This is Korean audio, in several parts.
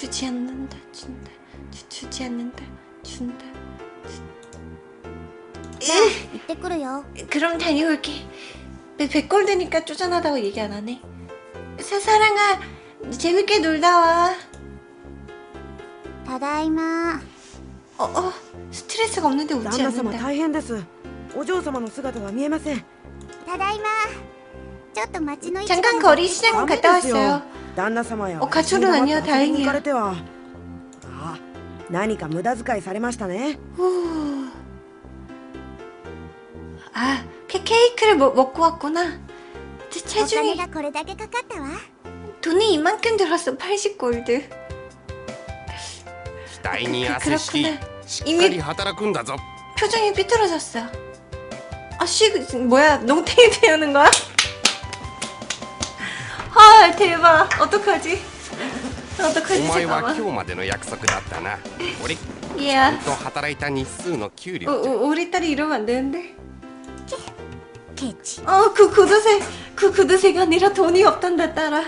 주지 않는다 준다 주, 주지 않는다 준다 じゃあ行ってくるよ 그럼 다녀올게 배- 백골드니까 쪼잔하다고 얘기 안 하네 사, 사랑아 재밌게 놀다 와 ただいま 어, 어, 스트레스가 없는데 웃지 旦那様 않는다 大変ですお嬢様の姿は見えませんただいまちょっと街の市場 잠깐 に 거리 시장 ダメ 갔다 ですよ 왔어요 旦那様やお가출은아니야 遊びに行 다행이야 かれてはあ何か無駄遣いされましたね 후. 아, 케, 케이크를 먹, 먹고 왔구나. 체- お金 체중이 がこれだけかかったわ 돈이 이만큼 들었어. 80골드. 額に 그, 汗し 그렇구나. しっかり働くんだぞ 표정이 삐뚤어졌어. 아, 씨, 그, 뭐야? 농땡이 태우는 거야? 아, 대박. 어떡하지? お 어떡하지? 前は今 잠깐만. 日までの約束だったな俺 예. と働いた日数の給 우, 料 우, 우리 딸이 이러면 안 되는데. ケチ 어, 그 구두쇠, 그 구두쇠가 아니라 돈이 없단다, 딸아.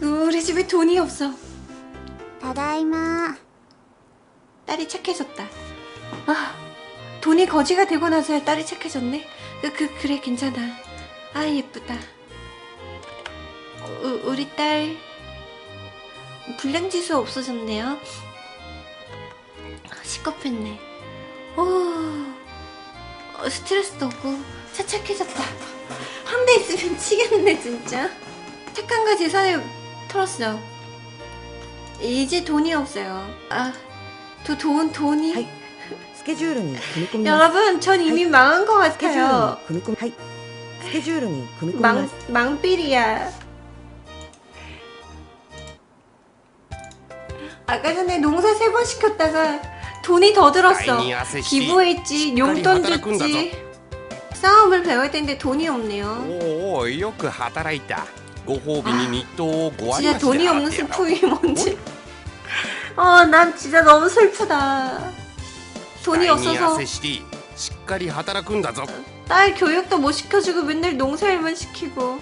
우리 집에 돈이 없어. ただいま 딸이 착해졌다. 아, 돈이 거지가 되고 나서야 딸이 착해졌네. 그, 그, 그래, 괜찮아. 아, 예쁘다. 우, 우리 딸 불량지수 없어졌네요. 시겁했네. 오 어, 스트레스도 없고 착착해졌다. 한 대 있으면 치겠네 진짜. 착한 거 재산을 털었어. 이제 돈이 없어요. 아돈 돈이. 하이. 스케줄은 금금 여러분 전 이미 망한 것 같아요. 스케줄은 금금 스케줄은 금금 망 망삐리야. 아까 전에 농사 세 번 시켰다가 돈이 더 額 들었어. に汗し 기부했지, 용돈 줬지. 싸움을 배워야 되는데 돈이 없네요. おおよく働いたご褒美に日当を5割 진짜 増し 돈이 で 없는 払ってやろう 슬픔이 뭔지. 어, 난 진짜 너무 슬프다. 돈이 額に 없어서 汗ししっかり働くんだぞ 딸 교육도 못 시켜주고 맨날 농사일만 시키고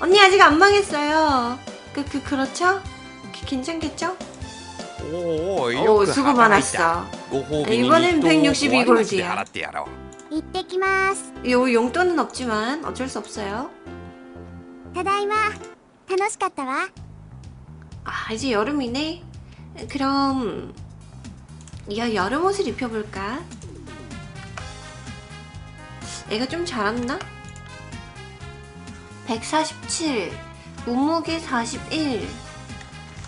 언니 아직 안 망했어요 그, 그 그렇죠? 기- 괜찮겠죠? おお 오 よく 수고 働いた 많았어 ご褒美に 이번엔 日当を5割増しで 162 払ってやろう行ってきます 요 용돈은 없지만 어쩔 수 없어요 ただいま楽しかったわ 아 이제 여름이네 그럼 야 여름 옷을 입혀볼까? 애가 좀 자랐나? 147 몸무게 41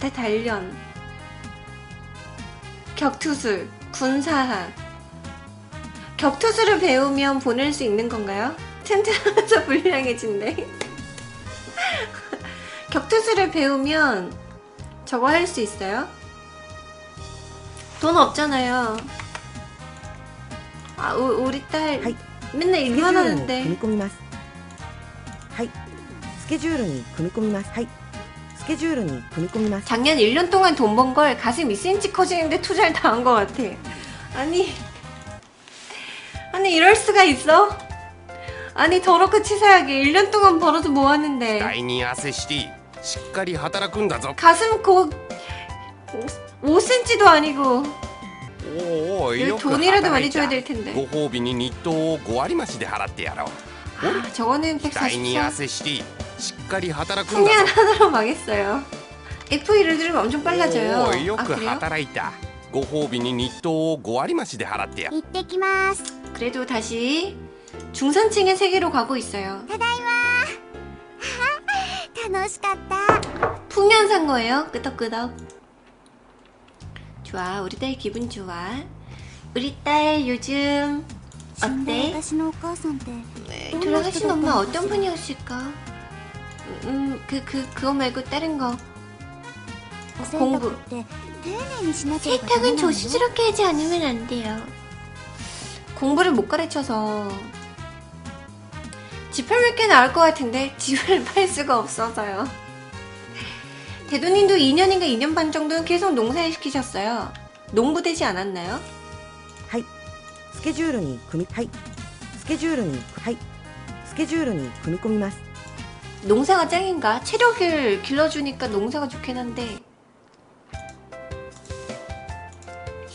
대 단련 격투술 군사학 격투술을 배우면 보낼 수 있는 건가요? 튼튼하면서 불량해진대 격투술을 배우면 저거 할 수 있어요? 돈 없잖아요. 아, 우, 우리 딸はい 맨날 スケジュ 일만 ールに組 하는데 み込みますはいスケジュールに組み込みますはい スケジュールに組み込みます 작년 1년 동안 돈 번 걸 가슴 2cm 커지는데 투자를 다 한 것 같아. 아니, 아니 이럴 수가 있어? 아니 더럽고 치사하게 1년 동안 벌어서 뭐 하는데 額に汗ししっかり働くんだぞ 가슴 고 5cm도 아니고 おおよく 돈이라도 働 많이 い 줘야 た 될 텐데. ご褒美に日当を5割増しで払ってやろう 아, 저거는 143. 풍년 하나로 망했어요. F1을 누르면 엄청 빨라져요. 아, 그 그래요? 고 호비니 니또 고아리 맛이 대하라떼야. 이때끼마스. 그래도 다시 중산층의 세계로 가고 있어요. 다다이마. 다노시갔다. 풍년 산 거예요. 끄덕끄덕. 좋아, 우리 딸 기분 좋아. 우리 딸 요즘 어때? 돌아가신 엄마 어떤 분이었을까? 음, 음, 그, 그, 그거 말고 다른 거. 공부. 세탁은 조심스럽게 하지 않으면 안 돼요. 공부를 못 가르쳐서. 지팔 몇개 나올 것 같은데 집을 팔 수가 없어서요. 대도님도 2년인가 2년 반 정도는 계속 농사일 시키셨어요. 농부되지 않았나요? 하이. 스케줄은 구미 하이. 스케줄은 하이. スケジュールに組み込みます 농사가 짱인가? 체력을 길러주니까 농사가 좋긴 한데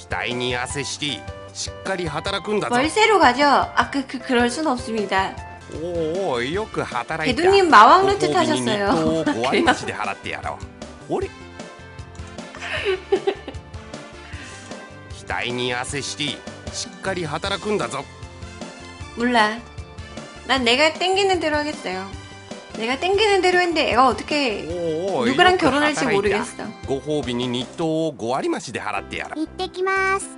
額に汗ししっかり働くんだぞ 월세로 가죠. 아, 그, 그, 그럴 순 없습니다. おおよく働いた 대도님 마왕 루트 ご褒美に日 타셨어요. 当を5割増しで払ってやろう俺額に汗ししっかり働くんだぞ 몰라. 난 내가 땡기는 대로 하겠어요. 내가 땡기는 대로 했는데 애가 어떻게 おお 누구랑 よく 결혼할지 働いた 모르겠어. ご褒美に日当を5割増しで払ってやろう行ってきます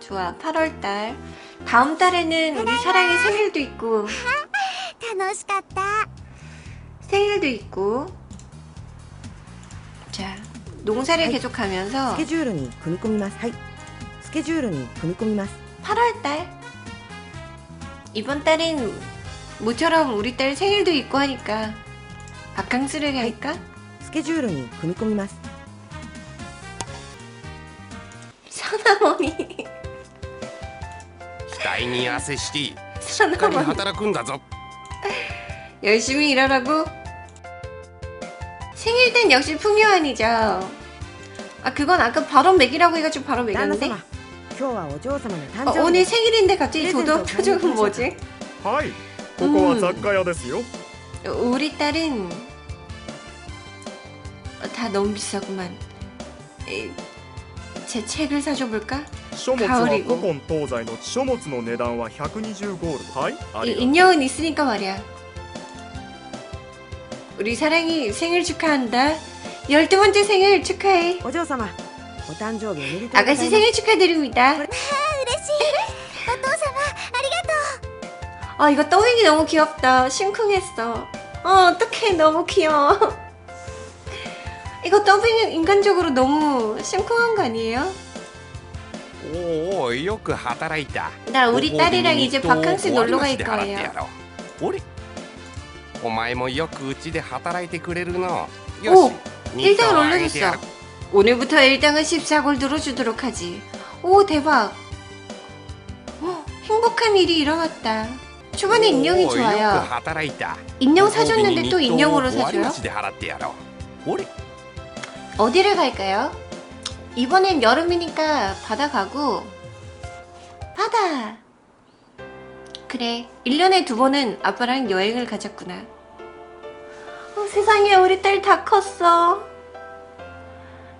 좋아. 8월 달. 다음 달에는 우리 사랑이 생일도 있고 楽しかった 생일도 있고. 자, 농사를 하이. ス 계속하면서 スケジュールに組み込みますはいスケジュールに組み込みます 8월 달. 이번 달엔 모처럼 우리 딸 생일도 있고 하니까 바캉스를 갈까? スケジュールに組み込みます 사나머니. 額に汗ししっかり 사나머니. 働くんだぞ 열심히 일하라고? 생일 땐 역시 풍요한이죠. 아 그건 아까 바로 먹이라고 해가지고 바로 旦那 먹였는데 様 今日はお嬢様の誕 어, 生日 오늘 です 생일인데 갑자기 프레젠트 도덕 표정은 보내주셔서. 뭐지? はいここは雑貨屋ですよ、 우리 딸은 어, 다 너무 비싸구만. 에, 제 책을 사줘볼까? 書物は香り古今東西の書物の値段は120ゴールドはいあ 이 りがとう 인형은 있으니까 말이야. 우리 사랑이 생일 축하한다. 열두 번째 생일 축하해. お嬢様 お誕生日おめでとうございます 아가씨 생일 축하드립니다. 嬉しいお父様ありがとう 아 이거 떠윙이 너무 귀엽다. 심쿵했어. 어 어떡해 너무 귀여워. 이거 더빙은 인간적으로 너무 심쿵한 거 아니에요? おおよく働いた 나 우리 ご褒美に 딸이랑 이제 日当を 바캉스 5割 놀러 増 갈 しで払ってや 거예요. ろう俺お前もよくうちで働いてくれるのよ 오 し日 1등을 当を上げてや 올려줬어. 오늘부터 일당은 14골드로 주도록 하지. 오 대박. 어, 행복한 일이 일어났다. 초반에 인형이 좋아요. 인형 사줬는데 또 인형으로 사줘요? 어디를 갈까요? 이번엔 여름이니까 바다 가고 바다! 그래 1년에 두 번은 아빠랑 여행을 가졌구나 어, 세상에 우리 딸 다 컸어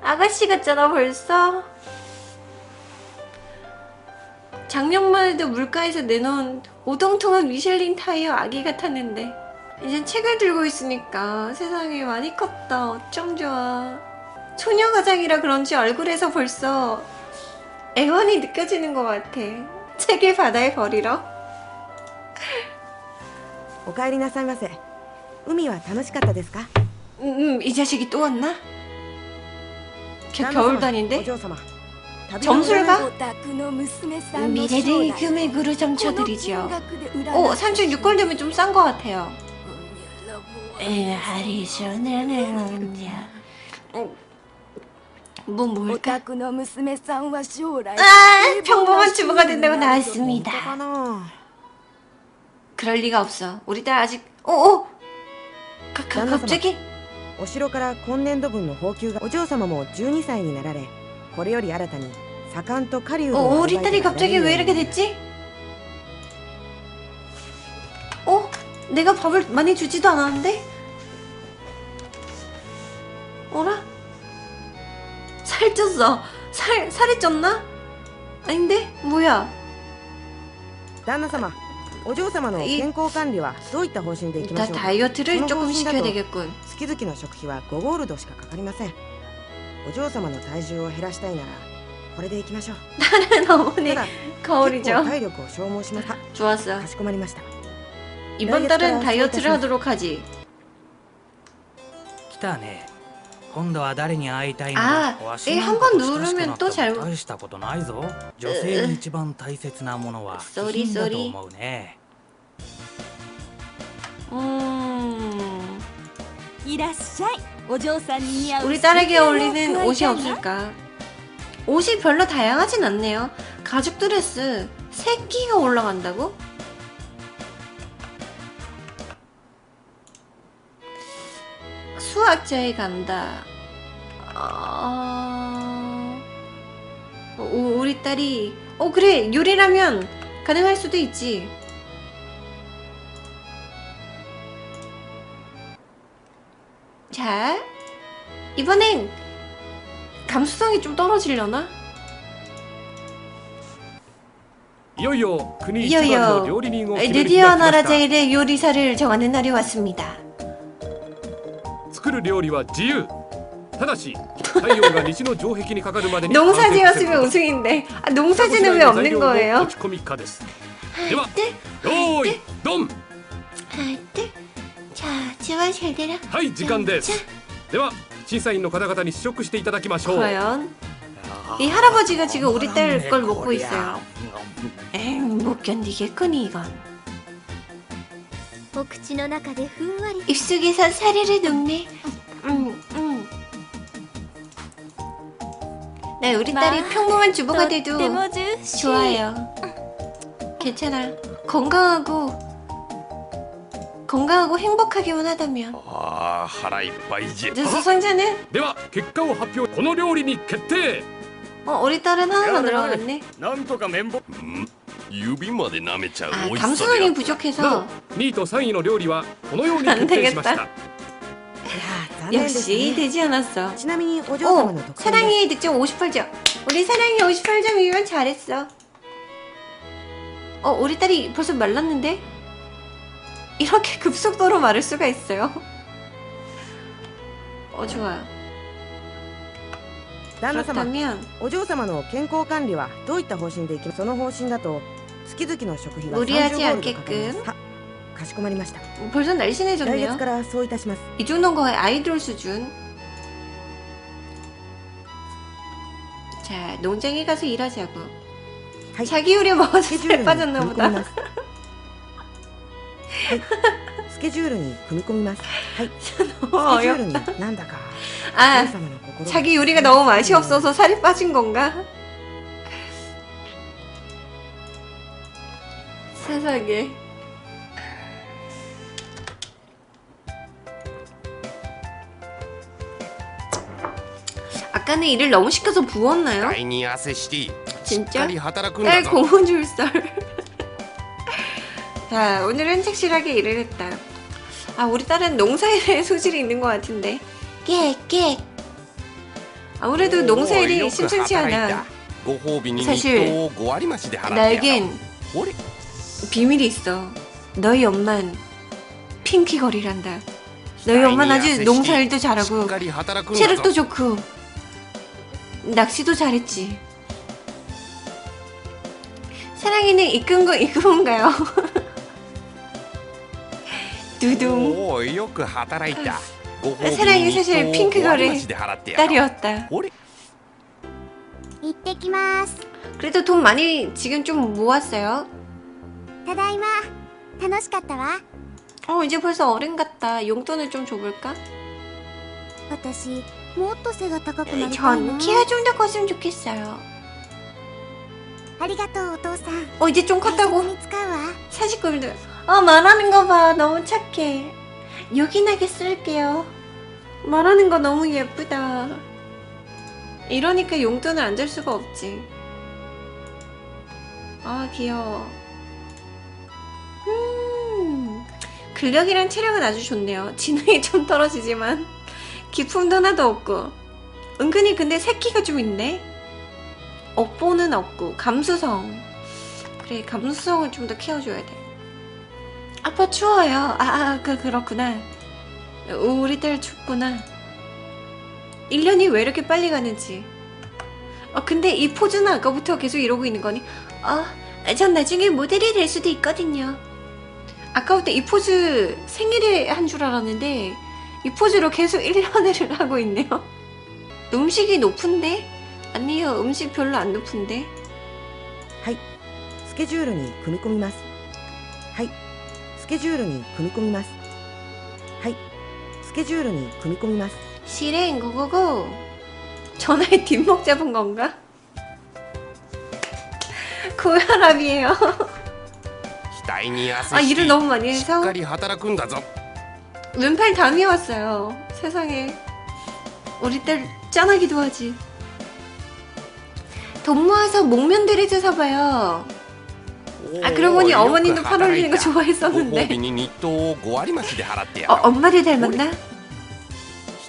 아가씨 같잖아 벌써 작년만 해도 물가에서 내놓은 오동통한 미슐린 타이어 아기 같았는데 이젠 책을 들고 있으니까 세상에 많이 컸다 어쩜 좋아 소녀 가장이라 그런지 얼굴에서 벌써 애원이 느껴지는 것 같아. 책을 바다에 버리러? お帰りなさいませ海は楽しかったですか 음, 음, 이 자식이 또 왔나? 겨울단인데 점술가? 미래를 금액으로 점쳐드리죠. 오, 36골 되면 좀 싼 것 같아요 뭐 뭘까? 음, 뭐 아, 평범한 주부가 된다고 나왔습니다. 그럴 리가 없어. 우리 딸 아직 어, 어? 오오. 갑자기 お城から今年度分の報給がお嬢様も12歳になられこれより新たに左官と狩人 어, の 우리 딸이 갑자기 왜 이렇게 됐지? 어? 내가 밥을 많이 주지도 않았는데? 어라? 살쪘어. 살, 살이 쪘나? 아닌데? 뭐야? 旦那様 お嬢様の健康管理はどういった方針でいきま 나 しょうか 다이어트를 그런 조금 거 시켜야 신다고. 되겠군. 月々の食費は5ゴールドしかかかりませんお嬢様の体重を減らしたいならこれでいきましょう 다른 어머니 ただ結構 거울이죠. 体力を消耗しますあ 좋았어. かしこまりました 이번 달은 다이어트를 하도록 하지. 来たね 今度は誰に会いたいのあだわしえなんかと半分親しくなっても 누르면또잘 大したことないぞ女性に一番大切なものは쏘리 気品だと 쏘리 思うね 우리 딸에게 어울리는 옷이 없을까? 옷이 별로 다양하진 않네요. 가죽 드레스 새끼가 올라간다고? 수학자에 간다. 어... 어 우리 딸이 어 그래 요리라면 가능할 수도 있지. 이번엔 감수성이 좀 떨어지려나? いよいよ国一番の料理人を決める日 드디어 が来ま 나라 した 제일의 요리사를 정하는 날이 왔습니다. 作る料理は自由ただし太陽が西の城壁にかかるまでに 농사지었으면 우승인데 아, 농사지는 왜 없는 거예요? 持ち込みかですでは用意ドン 자, 제발 잘 되라. はい時間ですでは 審査員の方々に試食していただきましょう 과연 이 할아버지가 지금 우리 딸 걸 먹고 있어요. 엥, 못 견디겠거니 이건. お口の中でふんわり 입속에서 사리를 녹네. 음, 음. 네, 우리 딸이 마, 평범한 주부가 とって 돼도 もジューシー 좋아요. 괜찮아. 건강하고 건강하고 행복하기만 하다면. ああ腹いっぱいじゃ 이제 수상자는 では結果を発表この料理に決定 어 우리 딸은 하나만 들어갔네. なんとか綿棒指まで舐めちゃう 아 美味しさで 감수성이 あった 부족해서 2位と3位の料理はこのように決定しまし 안 た いやー残念です 역시 ね 되지 않았어. ちなみにお嬢様 오 の得点です 사랑의 득점 58점. 우리 사랑이 58점이면 잘했어. 어 우리 딸이 벌써 말랐는데 이렇게 급속도로 마를 수가 있어요. 어 좋아요. 旦那様 그렇다면 お嬢様の健康管理はどういった方針でいきその方針だと月々の食費が 무리하지 30ゴールドかかります 않게끔 はかしこまりました 벌써 来月 날씬해졌네요. からそういたします 이 정도는 거의 아이돌 수준. 자, 농장에 가서 일하자고. 하이. 자기 요리 먹어서 スケジュール 살 に 빠졌나 組み込み 보다. ます はいスケジュールに組み込みますはいスケジ 어, ュー 어여... ルになんだか 아, お嬢様の心が 자기 요리가 너무 맛이 없어서 살이 빠진 건가? 세상에. 아까는 일을 너무 시켜서 부었나요? 第二汗してしっ 진짜? かり働くんだ 딸 ぞ 고무줄설. 자 오늘은 착실하게 일을 했다. 아 우리 딸은 농사일에 소질이 있는 것 같은데. 깨깨. 아무래도 농사일이 심상치 않아. 사실 나에겐 비밀이 있어. 너희 엄만 핑키거리란다. 너희 엄만 아주 농사일도 잘하고 체력도 좋고 낚시도 잘했지. 사랑이는 이끈 거 이그런가요? 두둥 おーよく働いたご褒美さらにに日 사실 当を 핑크거리 5割増しで払ってやろう 딸이었다. 俺行ってきます 그래도 돈 많이 지금 좀 모았어요. ただいま楽しかったわ 어 이제 벌써 어른 같다. 용돈을 좀 줘볼까? 私もっと背が高くなりたい 전 な 키가 좀 더 컸으면 좋겠어요. ありがとうお父さん 어 이제 좀 大切 컸다고 に使うわ 사직금도. 어 말하는 거 봐. 너무 착해. 요긴하게 쓸게요. 말하는 거 너무 예쁘다. 이러니까 용돈을 안 줄 수가 없지. 아 귀여워. 음 근력이랑 체력은 아주 좋네요. 지능이 좀 떨어지지만 기품도 하나도 없고 은근히 근데 새끼가 좀 있네. 업보는 없고 감수성. 그래 감수성을 좀 더 키워줘야 돼. 아빠 추워요. 아, 아 그, 그렇구나. 우리 딸 춥구나. 1년이 왜 이렇게 빨리 가는지. 어, 근데 이 포즈는 아까부터 계속 이러고 있는 거니? 아, 전 나중에 모델이 될 수도 있거든요. 아까부터 이 포즈 생일에 한 줄 알았는데 이 포즈로 계속 1년을 하고 있네요. 음식이 높은데? 아니요, 음식 별로 안 높은데. はいスケジュールに組み込みますはい スケジュールに組み込みますはいスケジュールに組み込みます 실행 고고고. 전화에 뒷목 잡은 건가? 고혈압이에요. 額に汗 아 し 일을 て 너무 많이 しっ 해서 かり働くんだぞ 왼팔 담이 왔어요. 세상에. 우리 딸 짠하기도 하지. 돈 모아서 목면드레즈 사봐요. 아 그러고 보니 おー 어머님도 よく 팔 올리는 거 働いたご褒美 좋아했었는데 に日当を5割増しで払ってや 어, ろう 엄마를 닮았나?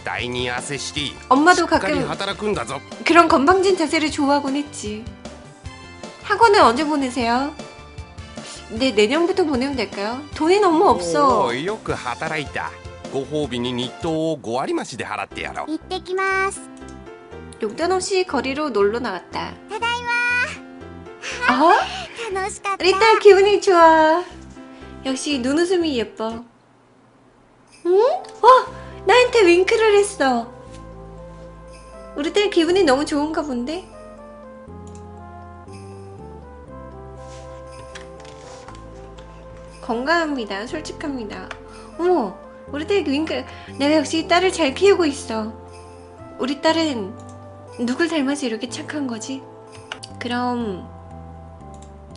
額に汗してし 엄마도 っかり 가끔 働くんだぞ 그런 건방진 자세를 좋아하곤 했지 학원은 언제 보내세요? 네 내년부터 보내면 될까요? 돈이 너무 お 없어 ーよく働いたご褒美に日当を5割増しで払ってやろう行ってきます。 용돈 없이 거리로 놀러 나갔다 た 우리 딸 기분이 좋아. 역시 눈웃음이 예뻐. 응? 와! 나한테 윙크를 했어. 우리 딸 기분이 너무 좋은가 본데? 건강합니다. 솔직합니다. 어머! 우리 딸 윙크. 내가 역시 딸을 잘 키우고 있어. 우리 딸은 누굴 닮아서 이렇게 착한 거지? 그럼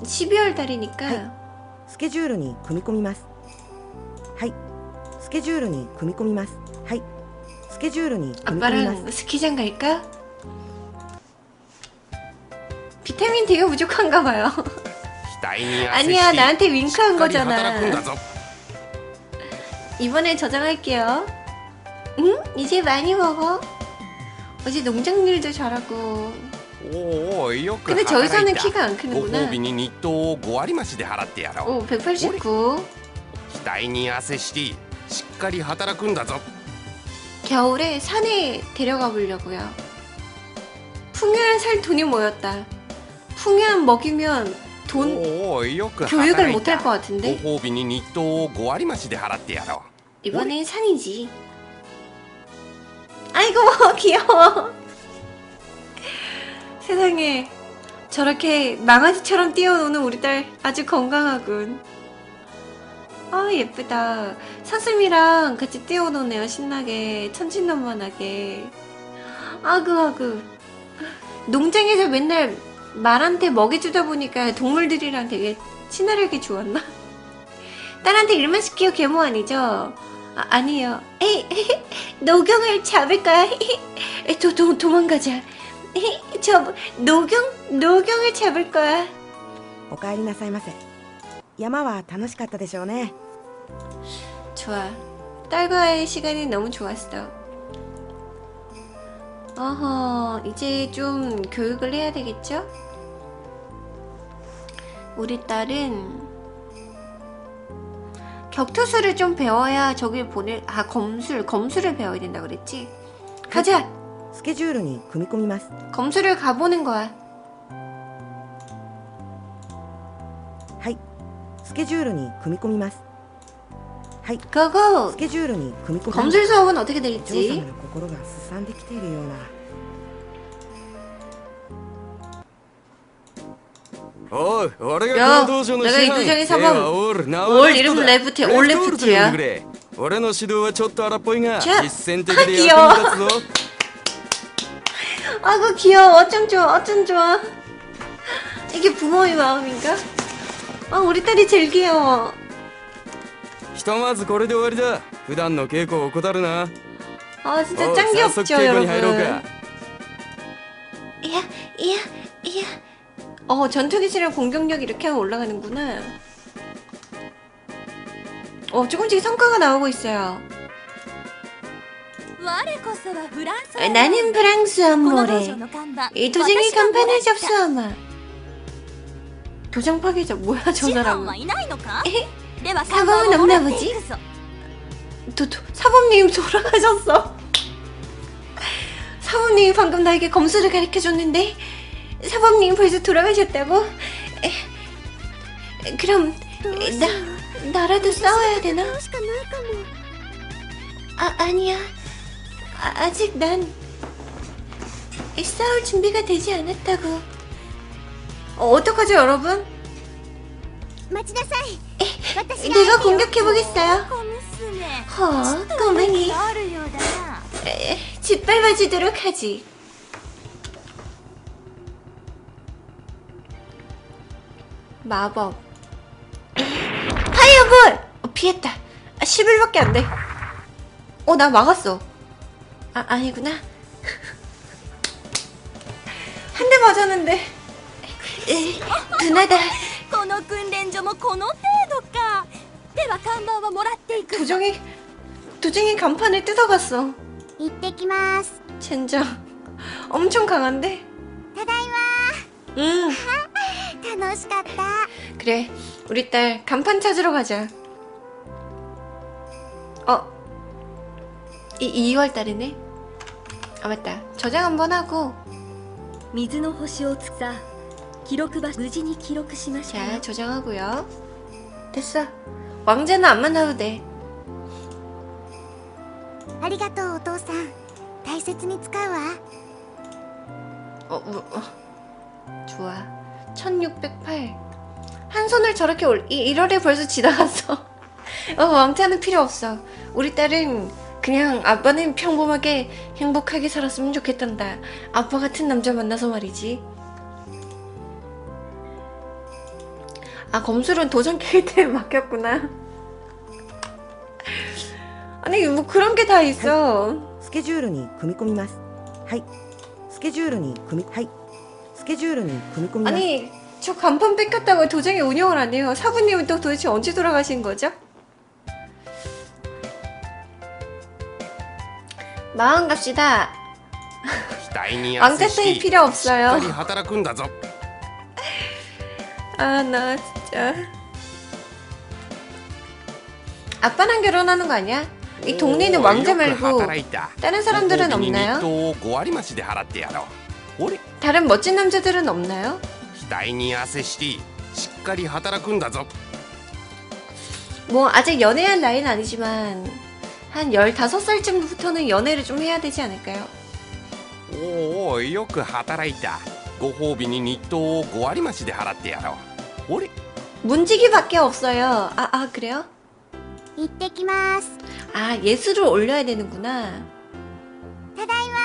12월 달이니까 スケジュールに組み込みますはいスケジュールに組み込みますはいスケジュールに組み込みます 아빠랑 스키장 갈까? 비타민 D가 부족한가 봐요. 額に汗 아니야 して 나한테 し 윙크한 っかり働くんだ 거잖아. ぞ 이번에 저장할게요. 응? 이제 많이 먹어. 어제 농작일도 잘하고. おおよく 근데 働 저기서는 いた 키가 안 ご 크는구나. 褒美に日当を5割増しで払ってやろう 오 189. 額に汗してしっかり働くんだぞ 겨울에 산에 데려가 보려고요. 풍요한 살 돈이 모였다. 풍요한 먹이면 돈 おおよく 교육을 働い 못 할 た 것 ご 같은데 褒美に日当を5割増しで払ってやろ 이번엔 산이지. 아이고 귀여워. 세상에 저렇게 망아지처럼 뛰어노는 우리 딸 아주 건강하군. 아 예쁘다. 사슴이랑 같이 뛰어노네요 신나게 천진난만하게. 아그 아그. 농장에서 맨날 말한테 먹이 주다 보니까 동물들이랑 되게 친화력이 좋았나? 딸한테 일만 시키고 계모 아니죠? 아, 아니에요. 에이, 노경을 잡을까? 에이, 도, 도, 도망가자. 에이, 저 노경 노경을 잡을 거야. お帰りなさいませ山は楽しかったでしょうね 좋아. 딸과의 시간이 너무 좋았어. 어허, 이제 좀 교육을 해야 되겠죠? 우리 딸은 격투술을 좀 배워야 저길 보낼 아 검술 검술을 배워야 된다 그랬지? 가자. スケジュールに組み込みます 검술을 가보는 거야. はいスケジュールに組み込みますはい 고고. スケジュールに組み込みます 검술 수업은 어떻게 ジョー 될지. 様の心がすさんできているようなおい、俺 야 がこの道場の 내가 師 이 範 도장의 手 사범 はオールナ 올 이름 레프트 올 レフトールと呼ん 레프트야. でくれ俺の指導はちょっと荒っぽいがじゃあ実践的で役に立つぞ 아그 귀여워. 어쩜 좋아. 어쩜 좋아. 이게 부모의 마음인가? 아 우리 딸이 제일 귀여워. ひとまずこれで終わりだ普段の稽古を怠るな 아 진짜 おう 짱 早速 귀엽죠 稽古 여러분. に入ろうか 이야 이야 이야. 어 전투기술이랑 공격력 이렇게 하면 올라가는구나. 어 조금씩 성과가 나오고 있어요. 나는 프랑스 안무래. 이 도쟁이 간판을 접수하마. 도장 파괴자 뭐야 저 사람? 사범은 없나 보지? 도, 도, 사범님 돌아가셨어. 사범님 방금 나에게 검수를 가르쳐 줬는데 사범님 벌써 돌아가셨다고? 에, 그럼 나 나라도 싸워야 되나? 아 아니야. 아, 아직 난 싸울 준비가 되지 않았다고. 어, 떡하죠 여러분? 마치다사이. 내가 공격해보겠어요. 허, 꼬맹이. 짓밟아주도록 하지. 마법. 파이어볼! 어, 피했다. 아, 11밖에 안 돼. 어, 나 막았어. 아, 아니구나. 한 대 맞았는데. 에, 누나다. この訓練所もこの程度かでは看板はもらっていく 도중에, 도중에 간판을 뜯어갔어. 行ってきます 젠장. 엄청 강한데? ただい 응. ま楽しかった 그래 우리 딸 간판 찾으러 가자 어? 이 2월 달이네 아 맞다 저장 한번 하고 水の星をつさ記録場無事に記録しました 자 よ 저장하고요 됐어 왕자는 안 만나도 돼 ありがとうお父さん大切に使うわ 어, 우, 어. 좋아 1608 한 손을 저렇게 올 이, 1월에 벌써 지나갔어 어 왕자는 필요 없어 우리 딸은 그냥 아빠는 평범하게 행복하게 살았으면 좋겠단다. 아빠 같은 남자 만나서 말이지. 아 검술은 도전 캐릭터에 맡겼구나. 아니 뭐 그런 게 다 있어. 스케줄에 組み込みますはいスケジュールに組みはいスケジュールに組み込み 아니 저 간판 뺏겼다고 도장에 운영을 안 해요. 사부님은 또 도대체 언제 돌아가신 거죠? 마음 갑시다. 왕자 쓰이 필요 없어요. 아, 나 진짜. 아빠랑 결혼하는 거 아니야? 이 동네는 왕자 말고 다른 사람들은 없나요? 다른 멋진 남자들은 없나요? 뭐 아직 연애할 나이는 아니지만 한 15살쯤부터는 연애를 좀 해야 되지 않을까요? おおよく働いたご褒美に日当を5割増しで払ってやろう俺 문지기밖에 없어요. 아, 아 그래요? 行ってきます 아 예술을 올려야 되는구나. ただいま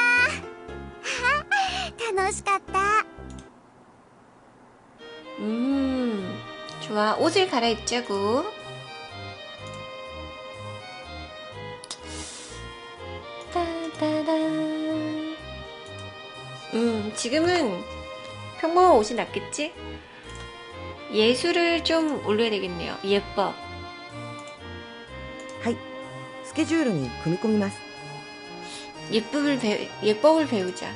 楽しかった 음 좋아 옷을 갈아입자고. 지금은 평범한 옷이 낫겠지? 예술을 좀 올려야 되겠네요. 예뻐. はいスケジュールに組み込みます 예법을 배 예법을 배우자.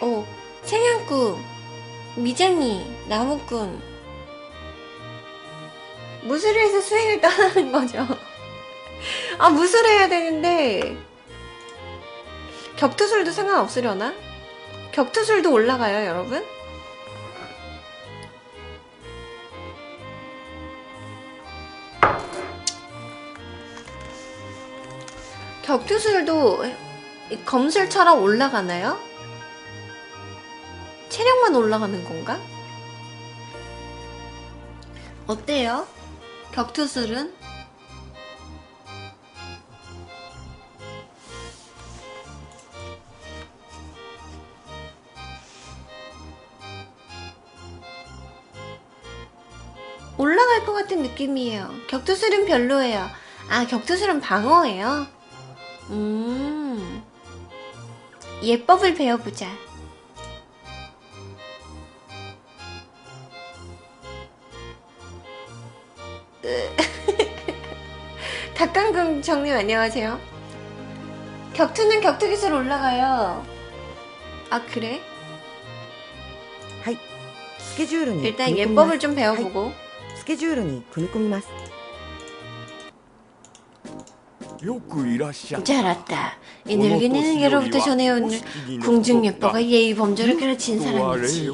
오 생양꾼, 미장이, 나무꾼. 무술에서 수행을 떠나는 거죠. 아 무술해야 되는데 격투술도 상관없으려나? 격투술도 올라가요, 여러분? 격투술도 검술처럼 올라가나요? 체력만 올라가는 건가? 어때요? 격투술은? 느낌이에요. 격투술은 별로예요. 아 격투술은 방어예요? 음. 예법을 배워보자. 닭강금 정님 안녕하세요. 격투는 격투 기술 올라가요. 아 그래? 일단 예법을 좀 배워보고. スケジュールに組み込みますよくいらっしゃ 잘 왔다. 이 늙은이는 예로부터 전해온 궁중 예법과 예의 범죄를 가르친 사람이지.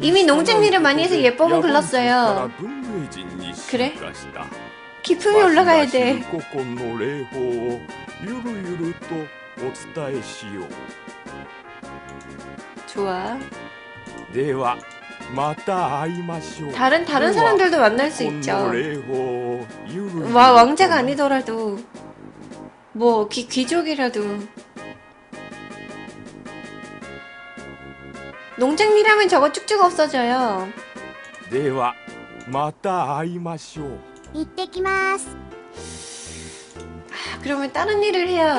이미 농장 일을 많이 해서 예법은 글렀어요. 그래? 기품이 올라가야 돼. 古今の礼法をゆるゆるとお伝えしよ 좋아. 다른 다른 사람들도 만날 수 있죠. 와 왕자가 아니더라도 뭐 귀, 귀족이라도 농장리라면 저거 쭉쭉 없어져요. 대화 맞다 아이마쇼. 이때기마스. 그러면 다른 일을 해요.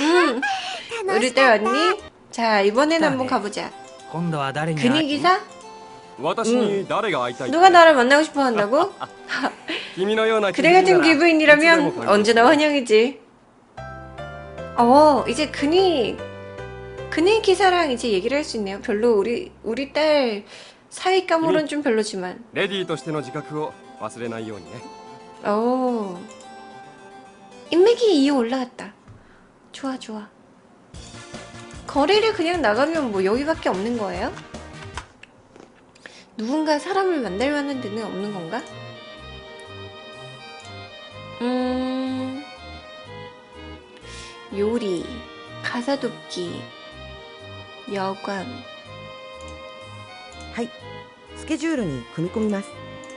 음, 우리 딸 언니. 자 이번엔 한번 가보자. 今度は誰に会い 근위 기사? 私に誰が会いたいって 누가 나를 만나고 싶어 한다고? 君のような 그대 같은 気分なら 기부인이라면 いつでも 언제나 환영이지. 어, 이제 근위 근위 기사랑 이제 얘기를 할 수 있네요. 별로 우리 우리 딸 사윗감으로는 좀 별로지만. レディーとしての自覚を忘れないようにね 오. 인맥이 2 올라갔다. 좋아, 좋아. 거리를 그냥 나가면 뭐 여기밖에 없는 거예요? 누군가 사람을 만날 만한 데는 없는 건가? 음. 요리, 가사 돕기, 여관. はいスケジュールに組み込みます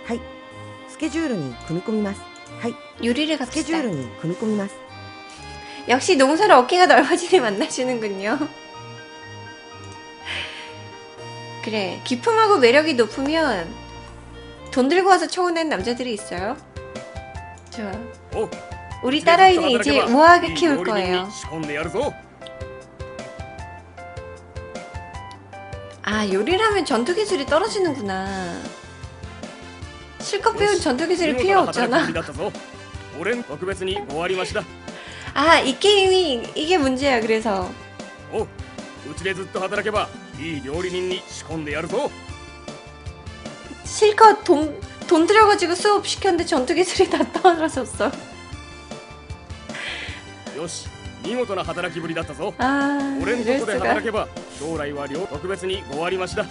はいスケジュールに組み込みますはい 요리를 スケジュ 갑시다. ールに組み込みます 역시 농사를 어깨가 넓어지니 만나시는군요. 그래 기품하고 매력이 높으면 돈 들고 와서 초혼한 남자들이 있어요. 좋아 우리 딸아이는 이제 우아하게 키울 거예요. 아 요리를 하면 전투 기술이 떨어지는구나. 실컷 배운 전투 기술이 필요 없잖아. 아 이 게임이 이게 문제야 그래서. ううちでずっと働けばいい料理人に仕込んでやるぞ 실컷 돈, 돈 들여가지고 수업 시켰는데 전투 기술이 다 떨어졌어. よし見事な働きぶりだったぞ 아, 俺のと 이럴 こで 수가. 働けば将来は両特別にご割り増しだ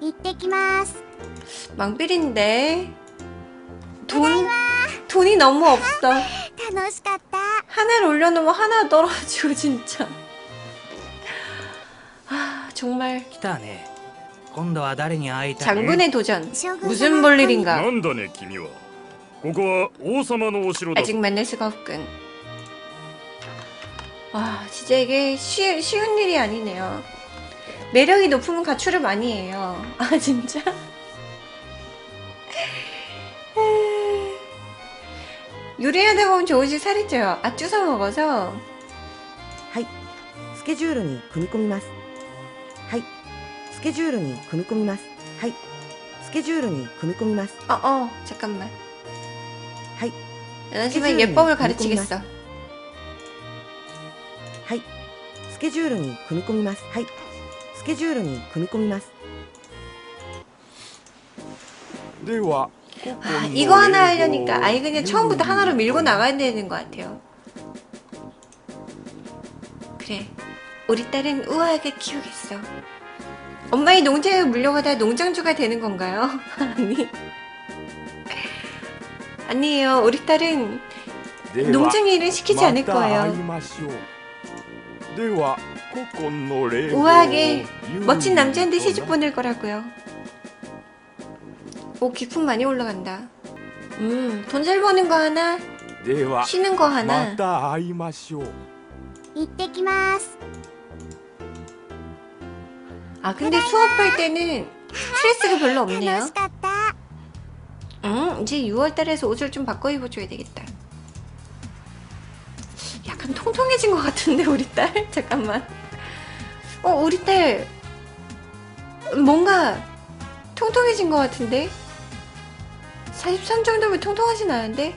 行ってきます 망필인데 돈 돈이 너무 없어. 楽しかった 하나를 올려놓으면 하나 떨어지고 진짜. 아 정말 来たね今度は誰に会いたい 장군의 도전 将軍 무슨 様 볼 일인가? なんだね君はここは王様のお城だ 아직 만날 수가 없군. 와 진짜 이게 쉬, 쉬운 일이 아니네요. 매력이 높으면 가출을 많이 해요. 아 진짜? 요리하다 보면 조금씩 살이 쪄요. 아 주워 먹어서 はいスケジュールに組み込みますはいスケジュールに組み込みますはいスケジュールに組み込みます 어, 어, 잠깐만. 하이. 연하지만 스케줄은 예법을 못 가르치겠어. はいスケジュールに組み込みますはいスケジュールに組み込みますでは 아, 이거 하나 하려니까. 아니 그냥 처음부터 하나로 밀고 나가야 되는 것 같아요. 그래. 우리 딸은 우아하게 키우겠어. 엄마의 농장에 물려가다 농장주가 되는 건가요? 아니. 아니에요. 우리 딸은 농장 일을 시키지 않을 거예요. 우아하게 멋진 남자한테 시집 보낼 거라고요. 오, 기품 많이 올라간다. 음, 돈 잘 버는 거 하나, では 쉬는 거 ま 하나. た会いましょう行ってきます 아, 근데 수업할 때는 스트레스가 별로 楽 없네요. しかった 음, 이제 6월 달에서 옷을 좀 바꿔 입어줘야 되겠다. 약간 통통해진 것 같은데, 우리 딸? 잠깐만. 어, 우리 딸. 뭔가 통통해진 것 같은데? 43 정도면 통통하진 않은데?